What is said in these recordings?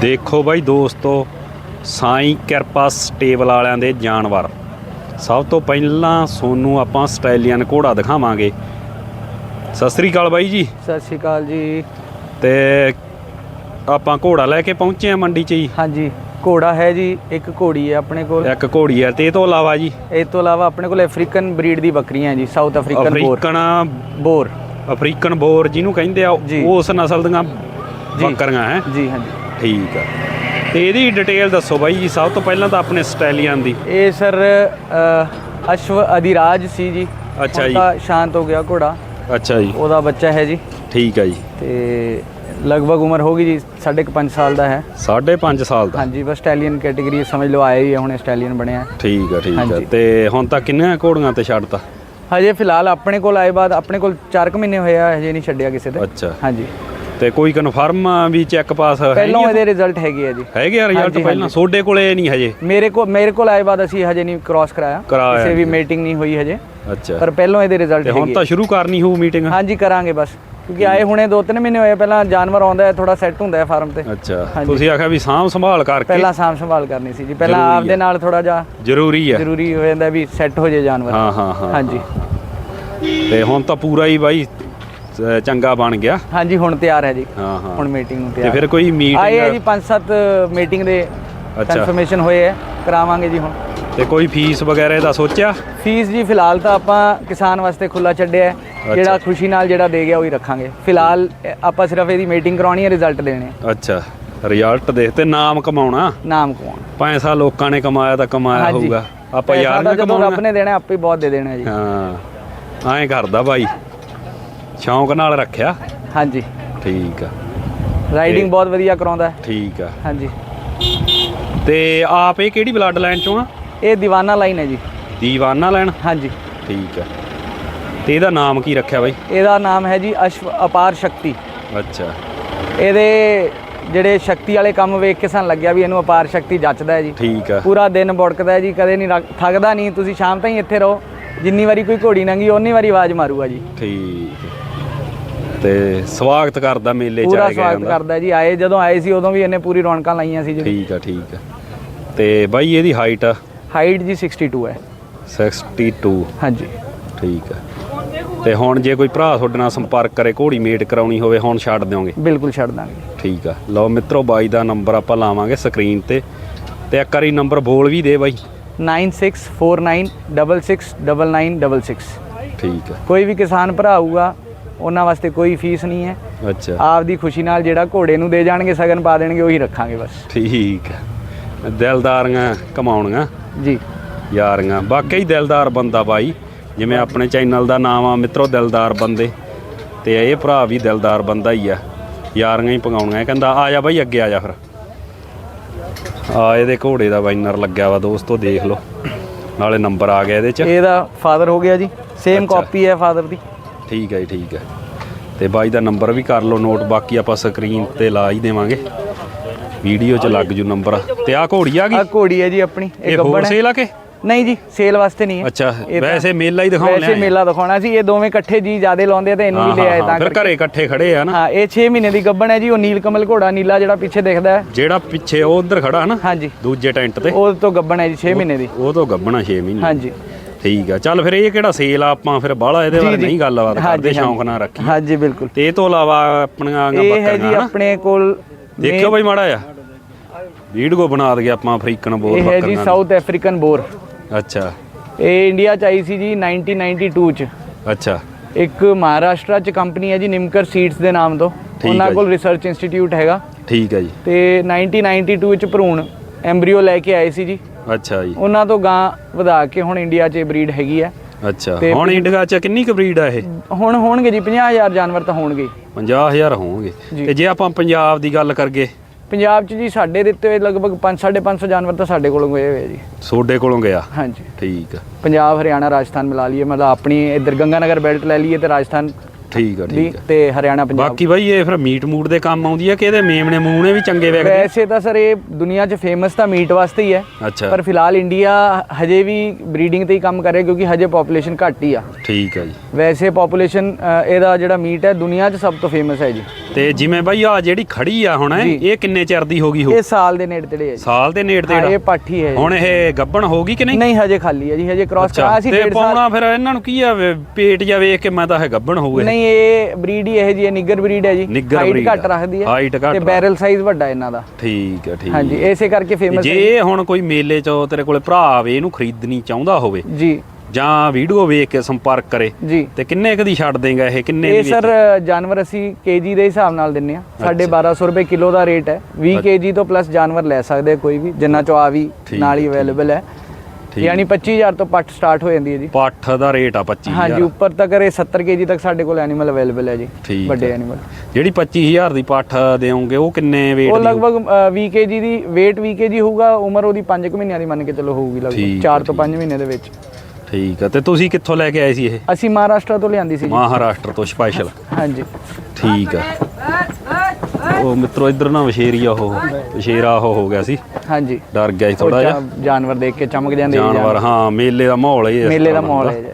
ਦੇਖੋ ਬਾਈ ਦੋਸਤੋ ਸਾਈਂ ਕਿਰਪਾ ਸਟੇਬਲ ਵਾਲਿਆਂ ਦੇ ਜਾਨਵਰ। ਸਭ ਤੋਂ ਪਹਿਲਾਂ ਸੋਨੂੰ ਆਪਾਂ ਆਸਟ੍ਰੇਲੀਅਨ ਘੋੜਾ ਦਿਖਾਵਾਂਗੇ। ਸਤਿ ਸ੍ਰੀ ਅਕਾਲ ਬਾਈ ਜੀ। ਸਤਿ ਸ਼੍ਰੀ ਅਕਾਲ ਜੀ। ਤੇ ਆਪਾਂ ਘੋੜਾ ਲੈ ਕੇ ਪਹੁੰਚੇ ਆ ਮੰਡੀ 'ਚ ਜੀ? ਹਾਂਜੀ ਘੋੜਾ ਹੈ ਜੀ ਇੱਕ ਘੋੜੀ ਹੈ ਆਪਣੇ ਕੋਲ। ਇੱਕ ਘੋੜੀ ਆ ਤੇ ਇਹ ਤੋਂ ਇਲਾਵਾ ਜੀ? ਇਹ ਤੋਂ ਇਲਾਵਾ ਆਪਣੇ ਕੋਲ ਅਫਰੀਕਨ ਬਰੀਡ ਦੀ ਬੱਕਰੀਆਂ ਹੈ ਜੀ South African Boer African Boer African Boer ਜਿਹਨੂੰ ਕਹਿੰਦੇ ਆ ਜੀ। ਉਸ ਨਸਲ ਦੀਆਂ ਜੀ। ਬੱਕਰੀਆਂ ਹੈ? ਜੀ ਹਾਂਜੀ। ਠੀਕ ਆ। ਤੇ ਇਹਦੀ ਡਿਟੇਲ ਦੱਸੋ ਬਾਈ ਜੀ ਸਭ ਤੋਂ ਪਹਿਲਾਂ ਤਾਂ ਆਪਣੇ ਆਸਟ੍ਰੇਲੀਅਨ ਦੀ। ਇਹ ਸਰ ਅ, ਅਸ਼ਵ ਅਧਿਰਾਜ ਸੀ ਜੀ। ਅੱਛਾ ਹੁਣ ਜੀ। ਤਾਂ ਸ਼ਾਂਤ ਹੋ ਗਿਆ ਘੋੜਾ। ਅੱਛਾ ਜੀ। ਉਹਦਾ ਬੱਚਾ ਹੈ ਜੀ। ਠੀਕ ਆ ਜੀ। ਤੇ ਲਗਭਗ ਉਮਰ ਹੋਗੀ ਜੀ ਸਾਢੇ ਕੁ ਪੰਜ ਸਾਲ ਦਾ ਹੈ। 5.5 ਸਾਲ ਦਾ। ਹਾਂਜੀ ਬਸ ਸਟੈਲੀਅਨ ਕੈਟਾਗਰੀ ਸਮਝ ਲਓ ਆਇਆ ਹੀ ਹੈ ਹੁਣ ਸਟੈਲੀਅਨ ਬਣਿਆ ਹੈ। ਠੀਕ ਆ ਠੀਕ ਆ। ਹਾਂਜੀ। ਤੇ ਹੁਣ ਤੱਕ ਕਿੰਨੇ ਘੋੜੀਆਂ ਤੇ ਛੱਡਤਾ? ਹਜੇ ਫਿਲਹਾਲ ਆਪਣੇ ਕੋਲ ਆਏ ਬਾਅਦ ਆਪਣੇ ਕੋਲ 4 ਕੁ ਮਹੀਨੇ ਹੋਏ ਆ ਹਜੇ ਨਹੀਂ ਛੱਡਿਆ ਕਿਸੇ ਤੇ। ਅੱਛਾ। ਹਾਂਜੀ। ਤੇ ਕੋਈ ਕਨਫਰਮ ਵੀ ਚੈੱਕ ਪਾਸ ਹੈ ਪਹਿਲਾਂ ਇਹਦੇ ਰਿਜ਼ਲਟ ਹੈਗੇ ਆ ਜੀ। ਹੈਗੇ ਆ ਰਿਜ਼ਲਟ ਪਹਿਲਾਂ। ਸੋਡੇ ਕੋਲੇ ਨਹੀਂ ਹਜੇ? ਮੇਰੇ ਕੋਲ ਮੇਰੇ ਕੋਲ ਆਏ ਬਾਅਦ ਅਸੀਂ ਹਜੇ ਨਹੀਂ ਕ੍ਰਾਸ ਕਰਾਇਆ। ਕਿਸੇ ਵੀ। ਮੀਟਿੰਗ ਨਹੀਂ ਹੋਈ ਹਜੇ। ਅੱਛਾ। ਪਰ ਪਹਿਲਾਂ ਇਹਦੇ ਰਿਜ਼ਲਟ ਤੇ ਹੁਣ ਹੈਗੇ ਤਾਂ ਸ਼ੁਰੂ ਕਰਨੀ ਹੋਊ ਮੀਟਿੰਗ ਹਾਂਜੀ ਕਰਾਂਗੇ ਬਸ। ਕਿਉਂਕਿ ਆਏ ਹੁਣੇ 2-3 ਮਹੀਨੇ ਹੋਏ ਪਹਿਲਾਂ ਜਾਨਵਰ ਆਉਂਦਾ ਹੈ ਥੋੜਾ ਸੈੱਟ ਹੁੰਦਾ ਹੈ ਫਾਰਮ ਤੇ। ਅੱਛਾ। ਤੁਸੀਂ ਆਖਿਆ ਵੀ ਸਾਂਭ ਸੰਭਾਲ ਕਰਕੇ ਪਹਿਲਾਂ ਸਾਂਭ ਸੰਭਾਲ ਕਰਨੀ ਸੀ ਜੀ। ਪਹਿਲਾਂ ਆਪਦੇ ਹੈ। ਨਾਲ ਥੋੜਾ ਜਿਹਾ ਜ਼ਰੂਰੀ ਆ। ਜ਼ਰੂਰੀ ਹੋ ਜਾਂਦਾ ਵੀ ਸੈੱਟ ਹੋ ਜੇ ਜਾਨਵਰ। ਹਾਂ ਹਾਂ ਹਾਂ ਹਾਂਜੀ। ਤੇ ਹੁਣ ਤਾਂ ਪੂਰਾ ਹੀ ਬਾਈ ਅ, ਚੰਗਾ ਬਣ ਗਿਆ। ਹਾਂਜੀ ਹੁਣ ਤਿਆਰ ਹੈ ਜੀ। ਹਾਂ ਹਾਂ। ਹੁਣ ਮੀਟਿੰਗ ਨੂੰ ਤੇ ਤਿਆਰ। ਫਿਰ ਕੋਈ ਆਏ ਹੈ ਜੀ ਮੀਟਿੰਗ 5-7 ਮੀਟਿੰਗ ਦੇ ਅੱਛਾ। ਕਨਫਰਮੇਸ਼ਨ ਹੋਏ ਹੈ। ਕਰਾਵਾਂਗੇ ਜੀ ਹੁਣ। ਤੇ ਕੋਈ ਫੀਸ ਵਗੈਰਾ ਦਾ ਸੋਚਿਆ? ਫੀਸ ਜੀ ਫਿਲਹਾਲ ਤਾਂ ਆਪਾਂ ਕਿਸਾਨ ਵਾਸਤੇ ਖੁੱਲਾ ਛੱਡਿਆ ਹੈ। ਜਿਹੜਾ ਖੁਸ਼ੀ ਨਾਲ ਜਿਹੜਾ ਦੇ ਗਿਆ ਉਹੀ ਰੱਖਾਂਗੇ। ਫਿਲਹਾਲ ਆਪਾਂ ਸਿਰਫ ਇਹਦੀ ਮੀਟਿੰਗ ਕਰਾਉਣੀ ਹੈ ਰਿਜ਼ਲਟ ਦੇਣੇ। ਅੱਛਾ। ਰਿਜ਼ਲਟ ਦੇਖ ਤੇ ਨਾਮ ਕਮਾਉਣਾ? ਨਾਮ ਕੌਣ ਪੈਸਾ ਲੋਕਾਂ ਨੇ ਕਮਾਇਆ ਤਾਂ ਕਮਾਇਆ ਹੋਊਗਾ। ਆਪਾਂ ਪੈਸਾ ਯਾਰ ਤਾਂ ਨਾ ਜਦੋਂ ਕਮਾਉਣਾ। ਨੇ ਦੇਣਾ ਆਪੇ ਹੀ ਬਹੁਤ ਦੇ ਦੇਣਾ ਜੀ। ਹਾਂ। ਐਂ ਕਰਦਾ ਬਾਈ। ਸ਼ੌਂਕ ਨਾਲ ਰੱਖਿਆ? ਹਾਂਜੀ। ਠੀਕ ਆ। ਰਾਈਡਿੰਗ ਬਹੁਤ ਵਧੀਆ ਕਰਾਉਂਦਾ ਹੈ। ਠੀਕ ਆ। ਹਾਂਜੀ। ਤੇ ਆਪ ਇਹ ਕਿਹੜੀ ਬਲੱਡ ਲਾਈਨ ਚੋਂ ਆ? ਇਹ دیਵਾਨਾ ਲਾਈਨ ਹੈ ਜੀ। ਦੀਵਾਨਾ ਲੈਣ ਹਾਂਜੀ। ਠੀਕ ਆ। ਤੇ ਇਹਦਾ ਨਾਮ ਕੀ ਰੱਖਿਆ ਬਾਈ? ਇਹਦਾ ਨਾਮ ਹੈ ਜੀ ਅਸ਼ਵ ਅਪਾਰ ਸ਼ਕਤੀ। ਅੱਛਾ। ਇਹਦੇ ਜਿਹੜੇ ਸ਼ਕਤੀ ਵਾਲੇ ਕੰਮ ਵੇਖ ਕੇ ਸਾਨੂੰ ਲੱਗਿਆ ਵੀ ਇਹਨੂੰ ਅਪਾਰ ਸ਼ਕਤੀ ਜੱਚਦਾ ਹੈ ਜੀ। ਠੀਕ ਆ। ਪੂਰਾ ਦਿਨ ਬੁੜਕਦਾ ਹੈ ਜੀ ਕਦੇ ਨਹੀਂ ਰੱਖ- ਥੱਕਦਾ ਨਹੀਂ ਤੁਸੀਂ ਸ਼ਾਮ ਤਾਈਂ ਇੱਥੇ ਰਹੋ। ਜਿੰਨੀ ਵਾਰੀ ਕੋਈ ਘੋੜੀ ਲੰਗੀ ਓਨੀ ਵਾਰੀ ਆਵਾਜ਼ ਮਾਰੂਗਾ ਜੀ। ਠੀਕ। ਤੇ ਸਵਾਗਤ ਕਰਦਾ ਮੇਲੇ ਚ ਪੂਰਾ ਆਏ ਗਏ ਸਵਾਗਤ। ਕਰਦਾ ਜੀ। ਆਏ ਜਦੋਂ ਆਏ ਸੀ ਉਦੋਂ ਵੀ ਇਹਨੇ ਪੂਰੀ ਰੌਣਕਾਂ ਲਾਈਆਂ ਸੀ ਜੀ ਠੀਕ ਆ ਠੀਕ ਆ। ਤੇ ਬਾਈ ਇਹਦੀ ਹਾਈਟ ਹਾਈਟ ਜੀ 62 ਹੈ। 62 ਹਾਂਜੀ। ਠੀਕ ਆ। ਤੇ ਹੁਣ ਜੇ ਕੋਈ ਭਰਾ ਤੁਹਾਡੇ ਨਾਲ ਸੰਪਰਕ ਕਰੇ ਘੋੜੀ ਮੇਟ ਕਰਾਉਣੀ ਹੋਵੇ ਹੁਣ ਛੱਡ ਦਿਓਗੇ? ਬਿਲਕੁਲ ਛੱਡ ਦਾਂਗੇ। ਠੀਕ ਆ। ਲਓ ਮਿੱਤਰੋ ਬਾਈ ਦਾ ਨੰਬਰ ਆਪਾਂ ਲਾਵਾਂਗੇ ਸਕਰੀਨ ਤੇ। ਤੇ ਇੱਕ ਵਾਰੀ ਨੰਬਰ ਬੋਲ ਵੀ ਦੇ ਬਾਈ। 9649669966 ਠੀਕ ਆ। ਕੋਈ ਵੀ ਕਿਸਾਨ ਭਰਾ ਆਊਗਾ ਉਹਨਾਂ ਵਾਸਤੇ ਕੋਈ ਫੀਸ ਨਹੀਂ ਹੈ। ਅੱਛਾ। ਆਪਦੀ ਖੁਸ਼ੀ ਨਾਲ ਜਿਹੜਾ ਘੋੜੇ ਨੂੰ ਦੇ ਜਾਣਗੇ ਸਗਨ ਪਾ ਦੇਣਗੇ ਉਹੀ ਰੱਖਾਂਗੇ ਬਸ। ਠੀਕ ਆ ਦਿਲਦਾਰੀਆਂ ਕਮਾਉਣੀਆਂ। ਜੀ। ਯਾਰੀਆਂ। ਵਾਕਈ ਦਿਲਦਾਰ ਬੰਦਾ ਬਾਈ। ਜਿਵੇਂ ਆਪਣੇ ਚੈਨਲ ਦਾ ਨਾਮ ਆ ਮਿੱਤਰੋ ਦਿਲਦਾਰ ਬੰਦੇ। ਤੇ ਇਹ ਭਰਾ ਵੀ ਦਿਲਦਾਰ ਬੰਦਾ ਹੀ ਆ। ਯਾਰੀਆਂ ਹੀ ਪਗਾਉਣੀਆਂ। ਕਹਿੰਦਾ ਆ ਜਾ ਬਾਈ ਅੱਗੇ ਆ ਜਾ ਫਿਰ। ਆ ਇਹਦੇ ਘੋੜੇ ਦਾ ਬਾਈਨਰ ਲੱਗਿਆ ਵਾ ਦੋਸਤੋ ਦੇਖ ਲਓ। ਨਾਲੇ ਨੰਬਰ ਆ ਗਿਆ ਇਹਦੇ ਚ। ਇਹਦਾ ਫਾਦਰ ਹੋ ਗਿਆ ਜੀ। ਸੇਮ। ਕਾਪੀ ਹੈ ਫਾਦਰ ਦੀ। ਠੀਕ ਹੈ ਜੀ ਠੀਕ ਹੈ। ਤੇ ਬਾਈ ਦਾ ਨੰਬਰ ਵੀ ਕਰ ਲਓ ਨੋਟ ਬਾਕੀ ਆਪਾਂ ਸਕਰੀਨ ਤੇ ਲਾ ਹੀ ਦੇਵਾਂਗੇ। ਵੀਡੀਓ 'ਚ ਲੱਗ ਜੂ ਨੰਬਰ। ਤੇ ਆ ਘੋੜੀ ਆ ਆ ਗਈ ਘੋੜੀ ਹੈ ਜੀ ਆਪਣੀ ਇਹ ਹੈ। ਸੇਲ ਆ ਕੇ? ਨਹੀਂ ਜੀ ਸੇਲ ਵਾਸਤੇ ਨਹੀਂ ਹੈ। ਅੱਛਾ ਵੈਸੇ ਮੇਲਾ ਹੀ ਦਿਖਾਉਣ ਵੈਸੇ ਮੇਲਾ ਦਿਖਾਉਣਾ ਸੀ ਇਹ ਦੋਵੇਂ ਇਕੱਠੇ ਜੀ ਜਿਆਦੇ ਲਾਉਂਦੇ ਆ ਤੇ ਇਹਨੂੰ ਵੀ ਲੈ ਆਏ ਤਾਂ ਫਿਰ ਘਰੇ ਇਕੱਠੇ ਖੜੇ ਆ ਨਾ। ਹਾਂ ਇਹ 6 ਮਹੀਨੇ ਦੀ ਗੱਭਣ ਹੈ ਜੀ ਉਹ ਨੀਲ ਕਮਲ ਘੋੜਾ ਨੀਲਾ ਜਿਹੜਾ ਪਿੱਛੇ ਦਿਖਦਾ ਹੈ। ਜਿਹੜਾ ਪਿੱਛੇ ਉਹ ਉਧਰ ਖੜਾ ਨਾ ਹਾਂਜੀ। ਦੂਜੇ ਟੈਂਟ ਤੇ। ਉਹ ਤੋਂ ਗੱਭਣ ਹੈ ਜੀ 6 ਮਹੀਨੇ ਦੀ। ਉਹ ਤੋਂ ਗੱਬਣਾ 6 ਮਹੀਨੇ ਹਾਂਜੀ। ਠੀਕ ਆ। ਚੱਲ ਫਿਰ ਇਹ ਕਿਹੜਾ ਸੇਲ ਆ? ਆਪਾਂ ਫਿਰ ਬਾਹਲਾ ਇਹਦੇ ਬਾਰੇ ਨਹੀਂ ਗੱਲਬਾਤ ਕਰਦੇ ਸ਼ੌਂਕ ਨਾਲ ਰੱਖੀ। ਹਾਂਜੀ ਬਿਲਕੁਲ। ਤੇ ਇਹ ਤੋਂ ਇਲਾਵਾ ਆਪਣੀਆਂ ਇਹ ਹੈ ਜੀ ਬੱਕਰੀਆਂ ਆਪਣੇ ਕੋਲ ਦੇਖਿਓ ਬਾਈ ਮਾੜਾ ਆ ਵੀਡੀਓ ਬਣਾ ਦਗੇ ਆਪਾਂ ਅਫਰੀਕਨ ਬੋਰ ਇਹ ਹੈ ਜੀ ਬੱਕਰੀਆਂ ਸਾਊਥ ਅਫਰੀਕਨ ਬੋਰ। ਅੱਛਾ। ਇਹ ਇੰਡੀਆ ਚ ਆਈ ਸੀ ਜੀ 1992 ਚ। ਅੱਛਾ। ਇੱਕ ਮਹਾਰਾਸ਼ਟਰ ਚ ਕੰਪਨੀ ਹੈ ਜੀ ਨਿਮਕਰ ਸੀਡਸ ਦੇ ਨਾਮ ਤੋਂ। ਉਹਨਾਂ ਕੋਲ ਰਿਸਰਚ ਇੰਸਟੀਚਿਊਟ ਹੈਗਾ। ਠੀਕ ਹੈ ਜੀ। ਤੇ 1992 ਚ ਭਰੂਣ ਐਮਬ੍ਰੀਓ ਲੈ ਕੇ ਆਏ ਸੀ ਜੀ। ਅੱਛਾ ਜੀ। ਉਹਨਾਂ ਤੋਂ ਗਾਂ ਵਧਾ ਕੇ ਹੁਣ ਇੰਡੀਆ 'ਚ ਬਰੀਡ ਹੈਗੀ ਹੈ ਅੱਛਾ। ਤੇ ਹੁਣ ਇੰਡੀਆ ਚ ਕਿੰਨੀ ਕੁ ਬਰੀਡ ਆ ਇਹ? ਹੁਣ ਹੋਣਗੇ ਜੀ 50000 ਜਾਨਵਰ ਤਾਂ ਹੋਣਗੇ। ਹੀ। 50000 ਹੋਣਗੇ। ਤੇ ਜੇ ਆਪਾਂ ਪੰਜਾਬ ਦੀ ਗੱਲ ਕਰਗੇ? ਪੰਜਾਬ 'ਚ ਜੀ ਸਾਡੇ ਦਿੱਤੇ ਹੋਏ ਲਗਭਗ 5-550 ਜਾਨਵਰ ਤਾਂ ਸਾਡੇ ਕੋਲੋਂ ਗਏ ਹੋਏ ਆ ਜੀ। ਸੋਡੇ ਕੋਲੋਂ ਗਿਆ? ਹਾਂਜੀ। ਠੀਕ ਆ। ਪੰਜਾਬ ਹਰਿਆਣਾ ਰਾਜਸਥਾਨ ਮਿਲਾ ਲਈਏ। ਮਤਲਬ ਆਪਣੀ ਇੱਧਰ ਗੰਗਾਨਗਰ ਬੈਲਟ ਲੈ ਲਈਏ ਤੇ ਰਾਜਸਥਾਨ ਠੀਕ ਆ ਠੀਕ ਆ। ਤੇ ਹਰਿਆਣਾ ਪੰਜਾਬ ਬਾਕੀ ਬਾਈ ਇਹ ਫਿਰ ਮੀਟ ਮੂਟ ਦੇ ਕੰਮ ਆਉਂਦੀ ਆ ਕਿ ਇਹਦੇ ਮੇਮਣੇ ਮੂਣੇ ਵੀ ਚੰਗੇ ਵੇਖਦੇ ਵੈਸੇ ਤਾਂ ਸਰ ਇਹ ਦੁਨੀਆ 'ਚ ਫੇਮਸ ਤਾਂ ਮੀਟ ਵਾਸਤੇ ਹੀ ਹੈ ਅੱਛਾ। ਪਰ ਫਿਲਹਾਲ ਇੰਡੀਆ ਹਜੇ ਵੀ ਬਰੀਡਿੰਗ ਤੇ ਹੀ ਕੰਮ ਕਰ ਰਿਹਾ ਕਿਉਂਕਿ ਹਜੇ ਪੋਪੂਲੇਸ਼ਨ ਘੱਟ ਹੀ ਆ। ਠੀਕ ਆ ਜੀ। ਵੈਸੇ ਪੋਪੂਲੇਸ਼ਨ ਇਹਦਾ ਜਿਹੜਾ ਮੀਟ ਹੈ ਦੁਨੀਆ 'ਚ ਸਭ ਤੋਂ ਫੇਮਸ ਹੈ ਜੀ। ਤੇ ਜਿਵੇਂ ਬਾਈ ਆ ਜਿਹੜੀ ਖੜੀ ਆ ਹੁਣ ਜੀ। ਇਹ ਕਿੰਨੇ ਚਿਰ ਦੀ ਹੋ ਗਈ ਹੋ? ਇਹ ਸਾਲ ਦੇ ਨੇੜੇ ਤੇੜੇ ਹੈ ਜੀ। ਸਾਲ ਦੇ ਨੇੜ ਤੇ ਹਾਂ, ਇਹ ਪਾਠੀ ਹੈ ਜੀ। ਹੁਣ ਇਹ ਗੱਬਣ ਹੋ ਗਈ ਕਿ ਨਹੀਂ? ਨਹੀਂ ਹਜੇ ਖਾਲੀ ਹੈ ਜੀ ਹਜੇ ਕ੍ਰਾਸ ਕਰਾਇਆ ਸੀ ਤੇ ਡੇਢ ਸਾਲ। ਪਾਉਣਾ ਫਿਰ ਇਹਨਾਂ ਨੂੰ ਕੀ ਆ ਵੇ- ਪੇਟ ਜਾ ਵੇਖ ਕੇ ਮੈਂ ਤਾਂ ਇਹ ਗੱਬਣ ਹੋਊ ਇਹ ਨਹੀਂ ਇਹ ਬਰੀਡ ਹੀ ਇਹ ਜੀ ਹੈ ਨਿੱਗਰ ਬਰੀਡ ਹੈ ਜੀ। ਨਿੱਗਰ ਹਾਈਟ breed ਘੱਟ ਆ। ਰੱਖਦੀ ਹੈ Height ਘੱਟ ਤੇ ਬੈਰਲ ਸਾਈਜ਼ ਵੱਡਾ ਇਹਨਾਂ ਦਾ। ਠੀਕ ਆ ਠੀਕ ਹਾਂਜੀ ਇਸੇ ਕਰਕੇ ਫੇਮਸ ਜੇ ਹੁਣ ਕੋਈ ਮੇਲੇ 'ਚ ਤੇਰੇ ਕੋਲੇ ਭਰਾ ਆਵੇ ਇਹਨੂੰ ਖਰੀਦਣੀ ਚਾਹੁੰਦਾ ਹੋਵੇ ਜੀ। ਜਾਂ ਵੀਡੀਓ ਵੇਖ ਕੇ ਸੰਪਰਕ ਕਰੇ ਜੀ। ਤੇ ਕਿੰਨੇ ਕੁ ਦੀ ਛੱਡ ਦੇਗਾ ਇਹ ਕਿੰਨੇ ਇਹ ਦੀ ਸਰ ਜਾਨਵਰ ਅਸੀਂ ਕੇਜੀ ਦੇ ਹਿਸਾਬ ਨਾਲ ਦਿੰਨੇ ਆ। ਸਾਡੇ 1200 ਰੁਪਏ ਕਿਲੋ ਦਾ ਰੇਟ ਹੈ। 20 ਕੇਜੀ ਤੋਂ ਪਲੱਸ ਜਾਨਵਰ ਲੈ ਸਕਦੇ ਆ ਕੋਈ ਵੀ ਜਿੰਨਾ ਚੋਂ ਆ ਵੀ ਨਾਲ ਹੀ ਹੈ, ਅਵੇਲੇਬਲ ਹੈ। ਯਾਨੀ 25000 ਤੋਂ ਪੱਟ ਸਟਾਰਟ ਹੋ ਜਾਂਦੀ ਹੈ ਜੀ। ਪੱਠ ਦਾ ਰੇਟ ਆ 25000 ਹਾਂਜੀ ਉੱਪਰ ਤੱਕ ਇਹ 70 ਕੇਜੀ ਤੱਕ ਸਾਡੇ ਕੋਲ ਐਨੀਮਲ ਅਵੇਲੇਬਲ ਹੈ ਜੀ ਵੱਡੇ। ਐਨੀਮਲ ਜਿਹੜੀ 25000 ਦੀ ਪੱਠ ਦੇਵੋਗੇ ਉਹ ਕਿੰਨੇ weight ਉਹ ਲਗਭਗ 20 ਕੇਜੀ ਦੀ weight 20 ਕੇਜੀ ਹੋਊਗਾ ਉਮਰ ਉਹਦੀ 5 ਮਹੀਨਿਆਂ ਦੀ ਮੰਨ ਕੇ ਚਲੋ ਹੋਊਗੀ ਲਗਭਗ ਹੈ, 4 ਤੋਂ 5 ਮਹੀਨੇ ਦੇ ਵਿੱਚ। ਠੀਕ ਆ ਤੇ ਤੁਸੀਂ ਕਿੱਥੋਂ ਲੈ ਕੇ ਆਏ ਸੀ ਇਹ? ਅਸੀਂ ਮਹਾਰਾਸ਼ਟਰ ਤੋਂ ਲਿਆਂਦੀ ਸੀ ਜੀ। ਮਹਾਰਾਸ਼ਟਰ ਤੋਂ ਸਪੈਸ਼ਲ ਹਾਂਜੀ। ਠੀਕ ਆ ਉਹ ਮਿੱਤਰੋ ਇੱਧਰ ਨਾ ਵਸ਼ੇਰੀਆ ਉਹ। ਵਸ਼ੇਰਾ ਉਹ ਹੋ ਗਿਆ ਸੀ। ਹਾਂਜੀ। ਡਰ ਗਿਆ ਸੀ ਥੋੜਾ ਜਿਹਾ। ਜਾਨਵਰ ਦੇਖ ਕੇ ਚਮਕ ਜਾਂਦੇ ਜਾਨਵਰ ਹਾਂ ਮੇਲੇ ਦਾ ਮਾਹੌਲ ਹੀ ਮੇਲੇ ਦਾ ਮਾਹੌਲ। ਹੈ ਜੀ।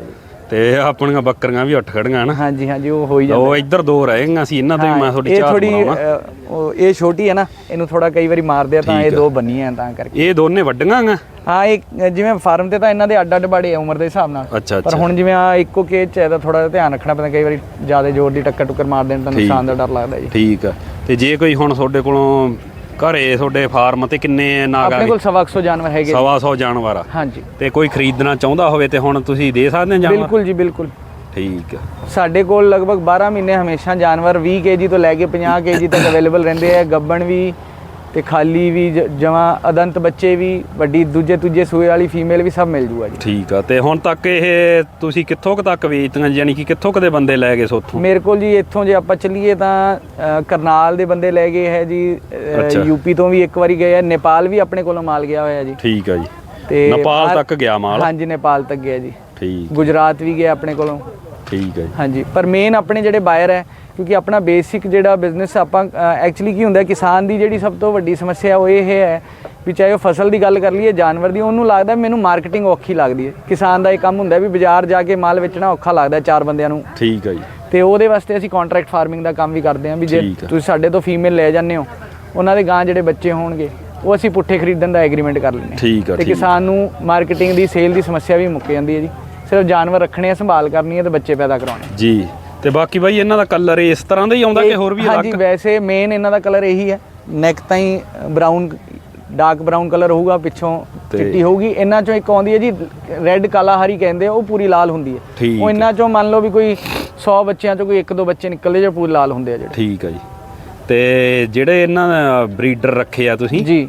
ਤੇ ਆਪਣੀਆਂ ਬੱਕਰੀਆਂ ਵੀ ਉੱਠ ਖੜੀਆਂ ਨਾ? ਹਾਂਜੀ ਹਾਂਜੀ ਉਹ ਹੋ ਹੀ ਜਾਂਦਾ ਉਹ ਇੱਧਰ ਦੋ ਰਹਿ ਗਈਆਂ ਸੀ ਇਹਨਾਂ ਤੇ ਮੈਂ ਤੁਹਾਡੀ ਚਾਹ ਬਣਾਉਣਾ ਇਹ ਛੋਟੀ ਹੈ ਨਾ ਇਹਨੂੰ ਥੋੜਾ ਕਈ ਵਾਰੀ ਮਾਰਦੇ ਆ ਤਾਂ ਇਹ। ਦੋ ਬੰਨੀਆਂ ਤਾਂ ਕਰਕੇ। ਇਹ ਦੋਨੇ ਵੱਡੀਆਂ ਆਂ ਹਾਂ ਇਹ ਜਿਵੇਂ ਫਾਰਮ ਤੇ ਤਾਂ ਇਹਨਾਂ ਦੇ ਅੱਡ ਅੱਡ ਬੜੇ ਉਮਰ ਦੇ ਹਿਸਾਬ ਨਾਲ। ਪਰ ਹੁਣ ਜਿਵੇਂ ਆ ਇੱਕੋ ਕੇਜ ਚ ਹੈ ਤਾਂ ਥੋੜਾ ਧਿਆਨ ਰੱਖਣਾ ਪੈਂਦਾ ਕਈ ਵਾਰੀ ਜ਼ਿਆਦਾ ਜ਼ੋਰ ਦੀ ਟੱਕਰ ਟੁੱਕਰ ਮਾਰ ਦੇਣ ਤਾਂ। ਨੁਕਸਾਨ ਦਾ ਡਰ ਲੱਗਦਾ ਜੀ। ਠੀਕ ਆ। ਤੇ ਜੇ ਕੋਈ ਹੁਣ ਤੁਹਾਡੇ ਕੋਲੋਂ ਘਰੇ ਤੁਹਾਡੇ ਫਾਰਮ ਤੇ ਕਿੰਨੇ ਨਾਗ ਆ ਆਪਣੇ ਗਏ? ਕੋਲ ਸਵਾ ਕੁ ਸੌ ਜਾਨਵਰ ਹੈਗੇ ਜੀ। ਸਵਾ ਸੌ ਜਾਨਵਰ ਆ। ਹਾਂਜੀ। ਤੇ ਕੋਈ ਖਰੀਦਣਾ ਚਾਹੁੰਦਾ ਹੋਵੇ ਤੇ ਹੁਣ ਤੁਸੀਂ ਦੇ ਸਕਦੇ ਹੋ ਜਾਨਵਰ? ਬਿਲਕੁਲ ਜੀ ਬਿਲਕੁਲ। ਠੀਕ ਆ। ਸਾਡੇ ਕੋਲ ਲਗਭਗ 12 ਮਹੀਨੇ ਹਮੇਸ਼ਾ ਜਾਨਵਰ 20 ਕੇਜੀ ਤੋਂ ਲੈ ਕੇ 50 ਕੇਜੀ ਤੱਕ ਅਵੇਲੇਬਲ ਰਹਿੰਦੇ ਆ ਗੱਬਣ ਵੀ ਤੇ ਖਾਲੀ ਵੀ ਜਮਾ ਅਦੰਤ ਬੱਚੇ ਵੀ ਵੱਡੀ ਦੂਜੇ ਤੀਜੇ ਸੂਏ ਵਾਲੀ ਫੀਮੇਲ ਵੀ ਸਭ ਮਿਲ ਜੂਗਾ ਜੀ। ਠੀਕ ਆ ਤੇ ਹੁਣ ਤੱਕ ਇਹ ਤੁਸੀਂ ਕਿੱਥੋਂ ਤੱਕ ਵੇਚਤੀਆਂ ਯਾਨੀ ਕਿ ਕਿੱਥੋਂ ਕਦੇ ਬੰਦੇ ਲੈ ਗਏ ਸੋਥੋਂ ਮੇਰੇ ਕੋਲ ਜੀ ਇੱਥੋਂ ਜੇ ਆਪਾਂ ਚੱਲੀਏ ਤਾਂ ਕਰਨਾਲ ਦੇ ਬੰਦੇ ਲੈ ਗਏ ਹੈ ਜੀ। ਯੂਪੀ ਤੋਂ ਵੀ ਇੱਕ ਵਾਰੀ ਗਏ ਆ ਨੇਪਾਲ ਵੀ ਆਪਣੇ ਕੋਲੋਂ ਮਾਲ ਗਿਆ ਹੋਇਆ ਜੀ। ਠੀਕ ਆ ਜੀ। ਤੇ ਨੇਪਾਲ ਤੱਕ ਗਿਆ ਮਾਲ? ਹਾਂਜੀ ਨੇਪਾਲ ਤੱਕ ਗਿਆ ਜੀ। ਠੀਕ। ਗੁਜਰਾਤ ਵੀ ਗਿਆ ਆਪਣੇ ਕੋਲੋਂ। ਠੀਕ ਆ ਜੀ। ਹਾਂਜੀ ਪਰ ਮੇਨ ਆਪਣੇ ਜਿਹੜੇ ਬਾਇਰ ਹੈ ਕਿਉਂਕਿ ਆਪਣਾ ਬੇਸਿਕ ਜਿਹੜਾ ਬਿਜ਼ਨਸ ਆਪਾਂ ਐਕਚੁਅਲੀ ਕੀ ਹੁੰਦਾ ਹੈ, ਕਿਸਾਨ ਦੀ ਜਿਹੜੀ ਸਭ ਤੋਂ ਵੱਡੀ ਸਮੱਸਿਆ ਉਹ ਇਹ ਹੈ ਵੀ ਚਾਹੇ ਉਹ ਫਸਲ ਦੀ ਗੱਲ ਕਰ ਲਈਏ ਜਾਨਵਰ ਦੀ ਉਹਨੂੰ ਲੱਗਦਾ ਮੈਨੂੰ ਮਾਰਕੀਟਿੰਗ ਔਖੀ ਲੱਗਦੀ ਹੈ। ਕਿਸਾਨ ਦਾ ਇਹ ਕੰਮ ਹੁੰਦਾ ਵੀ ਬਾਜ਼ਾਰ ਜਾ ਕੇ ਮਾਲ ਵੇਚਣਾ ਔਖਾ ਲੱਗਦਾ ਹੈ ਚਾਰ ਬੰਦਿਆਂ ਨੂੰ। ਠੀਕ ਆ ਜੀ। ਤੇ ਉਹਦੇ ਵਾਸਤੇ ਅਸੀਂ ਕੰਟਰੈਕਟ ਫਾਰਮਿੰਗ ਦਾ ਕੰਮ ਵੀ ਕਰਦੇ ਹਾਂ ਵੀ ਜੇ ਹੈ। ਤੁਸੀਂ ਸਾਡੇ ਤੋਂ ਫੀਮੇਲ ਲੈ ਜਾਂਦੇ ਹੋ ਉਹਨਾਂ ਦੇ ਗਾਂ ਜਿਹੜੇ ਬੱਚੇ ਹੋਣਗੇ ਉਹ ਅਸੀਂ ਪੁੱਠੇ ਖਰੀਦਣ ਦਾ ਐਗਰੀਮੈਂਟ ਕਰ ਲੈਂਦੇ ਹਾਂ। ਠੀਕ ਆ ਤੇ। ਕਿਸਾਨ ਨੂੰ ਮਾਰਕੀਟਿੰਗ ਦੀ ਸੇਲ ਦੀ ਸਮੱਸਿਆ ਵੀ ਮੁੱਕ ਜਾਂਦੀ ਹੈ ਜੀ। ਸਿਰਫ ਜਾਨਵਰ ਰੱਖਣੇ ਆ ਸੰਭਾਲ ਕਰਨੀ ਹੈ ਤੇ ਬੱਚੇ ਪੈਦਾ ਕਰਾਉਣੇ ਜੀ। ਤੇ ਬਾਕੀ ਬਾਈ ਇਹਨਾਂ ਦਾ ਕਲਰ ਇਸ ਤਰ੍ਹਾਂ ਦਾ ਹੀ ਆਉਂਦਾ ਕਿ ਹੋਰ ਵੀ ਹਾਂਜੀ ਅਲੱਗ? ਵੈਸੇ ਮੇਨ ਇਹਨਾਂ ਦਾ ਕਲਰ ਇਹੀ ਹੈ। ਨੈਕ ਤਾਈਂ ਬਰਾਊਨ ਡਾਰਕ ਬਰਾਊਨ ਕਲਰ ਹੋਊਗਾ ਪਿੱਛੋਂ ਤੇ- ਚਿੱਟੀ ਹੋਊਗੀ। ਇਹਨਾਂ ਚੋਂ ਇੱਕ ਆਉਂਦੀ ਹੈ ਜੀ ਰੈੱਡ ਕਾਲਾ ਹਰੀ ਕਹਿੰਦੇ ਆ ਉਹ ਪੂਰੀ ਲਾਲ ਹੁੰਦੀ ਹੈ। ਠੀਕ ਉਹ ਇਹਨਾਂ ਚੋਂ ਮੰਨ ਲਓ ਵੀ ਕੋਈ 100 ਬੱਚਿਆਂ ਚੋਂ ਕੋਈ ਇੱਕ ਦੋ ਬੱਚੇ ਨਿਕਲਦੇ ਜੋ ਪੂਰੇ ਲਾਲ ਹੁੰਦੇ ਆ ਜਿਹੜੇ। ਠੀਕ ਆ ਜੀ। ਤੇ ਜਿਹੜੇ ਇਹਨਾਂ ਬਰੀਡਰ ਰੱਖੇ ਆ ਤੁਸੀਂ? ਜੀ।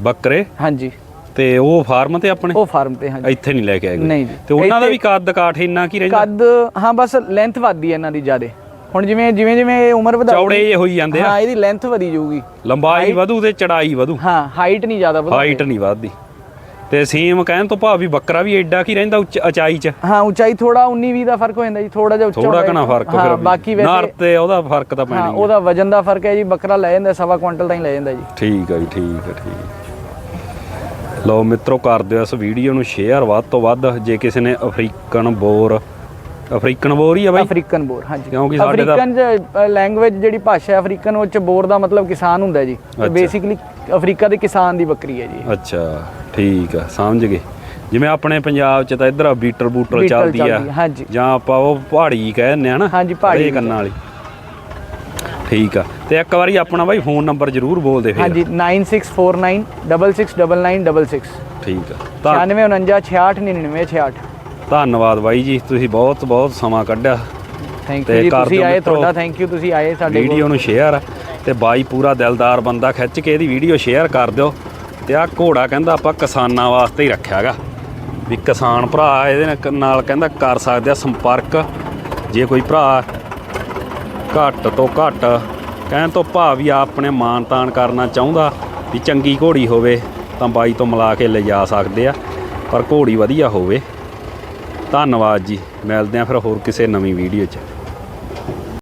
ਬੱਕਰੇ? ਹਾਂਜੀ। ਤੇ ਉਹ ਫਾਰਮ ਤੇ ਆਪਣੇ? ਉਹ ਫਾਰਮ ਤੇ ਹਾਂਜੀ। ਇੱਥੇ ਨਹੀਂ ਲੈ ਕੇ ਆਏ ਕੋਈ? ਨਹੀਂ ਜੀ। ਤੇ ਉਹਨਾਂ ਦਾ ਵੀ ਕੱਦ ਕਾਠ ਇੰਨਾ ਕੀ ਰਹਿੰਦਾ? ਕੱਦ ਹਾਂ ਬਸ ਲੈਂਥ ਵੱਧਦੀ ਹੈ ਇਹਨਾਂ ਦੀ ਜਿਆਦੇ। ਹੁਣ ਜਿਵੇਂ ਜਿਵੇਂ ਜਿਵੇਂ ਇਹ ਉਮਰ ਵਧਾ ਚੌੜੇ ਜਿਹੇ ਹੋਈ ਜਾਂਦੇ ਆ। ਹਾਂ ਇਹਦੀ ਲੈਂਥ ਵਧੀ ਜਾਊਗੀ। ਲੰਬਾਈ ਵਧੂ ਤੇ ਚੜਾਈ ਵਧੂ। ਹਾਂ ਹਾਈਟ ਨਹੀਂ ਜ਼ਿਆਦਾ ਵਧਦੀ। ਹਾਈਟ ਨਹੀਂ ਵਧਦੀ। ਤੇ ਸੀਮ ਕਹਿਣ ਤੋਂ ਭਾਵ ਵੀ ਬੱਕਰਾ ਵੀ ਐਡਾ ਕੀ ਰਹਿੰਦਾ ਉੱਚ ਉਚਾਈ ਚ? ਹਾਂ ਉਚਾਈ ਥੋੜਾ 19 20 ਦਾ ਫ਼ਰਕ ਹੋ ਜਾਂਦਾ ਜੀ ਥੋੜਾ ਜਿਹਾ ਉੱਚਾ ਥੋੜਾ ਘਣਾ ਹੈ। ਫ਼ਰਕ ਹਾਂ, ਫਿਰ ਬਾਕੀ ਨਾਰ ਵੈਸੇ ਤੇ ਉਹਦਾ ਫ਼ਰਕ ਤਾਂ ਪੈਣਾ ਹਾਂ ਹੀ ਆ। ਉਹਦਾ ਵਜਨ ਦਾ ਫ਼ਰਕ ਹੈ ਜੀ ਬੱਕਰਾ ਲੈ ਜਾਂਦਾ ਸਵਾ ਕੁਇੰਟਲ ਤਾਂ ਹੀ ਲੈ ਜਾਂਦਾ ਜੀ। ਠੀਕ ਆ ਜੀ ਠੀਕ ਆ ਠੀਕ ਲਓ ਮਿੱਤਰੋ ਕਰ ਦਿਓ ਇਸ ਵੀਡੀਓ ਨੂੰ ਸ਼ੇਅਰ ਵੱਧ ਤੋਂ ਵੱਧ ਜੇ ਕਿਸੇ ਨੇ ਅਫਰੀਕਨ ਬੋਰ ਅਫਰੀਕਨ ਬੋਰ ਹੀ ਆ ਬਾਈ? ਅਫਰੀਕਨ ਬੋਰ ਹਾਂਜੀ। ਕਿਉਂਕਿ ਸਾਡੇ ਤਾਂ- ਅਫਰੀਕਨ ਲੈਂਗੁਏਜ ਜਿਹੜੀ ਭਾਸ਼ਾ ਹੈ ਅਫਰੀਕਨ ਉਹ ਚ ਬੋਰ ਦਾ ਮਤਲਬ ਕਿਸਾਨ ਹੁੰਦਾ ਜੀ। ਤੇ। ਬੇਸਿਕਲੀ ਅਫਰੀਕਾ ਦੇ ਕਿਸਾਨ ਦੀ ਬੱਕਰੀ ਹੈ ਜੀ ਅੱਛਾ ਠੀਕ ਆ ਸਮਝ ਗਏ। ਜਿਵੇਂ ਆਪਣੇ ਪੰਜਾਬ ਚ ਤਾਂ ਇਧਰ ਬੀਟਰ ਬੂਟਰ ਚੱਲਦੀ ਆ। ਜਾਂ ਆਪਾਂ ਉਹ ਪਹਾੜੀ ਕਹਿ ਦਿੰਦੇ ਆ ਨਾ ਹਾਂਜੀ, ਪਹਾੜੀ ਕੰਨਾਂ ਵਾਲੀ। ਠੀਕ ਆ। ਤੇ ਇੱਕ ਵਾਰੀ ਆਪਣਾ ਬਾਈ ਫੋਨ ਨੰਬਰ ਜ਼ਰੂਰ ਬੋਲ ਦੇ ਫਿਰ। ਹਾਂਜੀ 9649 669966 ਠੀਕ ਆ। ਤਾਂ 9649 ਧੰਨਵਾਦ ਬਾਈ ਜੀ ਤੁਸੀਂ ਬਹੁਤ ਬਹੁਤ ਸਮਾਂ ਕੱਢਿਆ। ਥੈਂਕ ਯੂ ਜੀ ਤੁਸੀਂ ਆਏ ਮਿੱਤਰੋ। ਤੁਹਾਡਾ ਥੈਂਕ ਯੂ ਤੁਸੀਂ ਆਏ ਸਾਡੇ ਵੀਡੀਓ ਨੂੰ ਸ਼ੇਅਰ ਤੇ ਬਾਈ ਪੂਰਾ ਦਿਲਦਾਰ ਬੰਦਾ ਖਿੱਚ ਕੇ ਇਹਦੀ ਵੀਡੀਓ ਸ਼ੇਅਰ ਕਰ ਦਿਓ। ਤੇ ਆਹ ਘੋੜਾ ਕਹਿੰਦਾ ਆਪਾਂ ਕਿਸਾਨਾਂ ਵਾਸਤੇ ਹੀ ਰੱਖਿਆਗਾ। ਵੀ ਕਿਸਾਨ ਭਰਾ ਇਹਦੇ ਨਾਲ ਕਹਿੰਦਾ ਕਰ ਸਕਦੇ ਆ ਸੰਪਰਕ। ਜੇ ਕੋਈ ਭਰਾ ਘੱਟ ਤੋਂ ਘੱਟ ਕਹਿਣ ਤੋਂ ਭਾਵ ਵੀ ਆਪਣੇ ਮਾਨ ਤਾਨ ਕਰਨਾ ਚਾਹੁੰਦਾ ਵੀ ਚੰਗੀ ਘੋੜੀ ਹੋਵੇ ਤਾਂ ਬਾਈ ਤੋਂ ਮਿਲਾ ਕੇ ਲਿਜਾ ਸਕਦੇ ਆ, ਪਰ ਘੋੜੀ ਵਧੀਆ ਹੋਵੇ। ਧੰਨਵਾਦ ਜੀ। ਮਿਲਦੇ ਆ ਫਿਰ ਹੋਰ ਕਿਸੇ ਨਵੀਂ ਵੀਡੀਓ 'ਚ।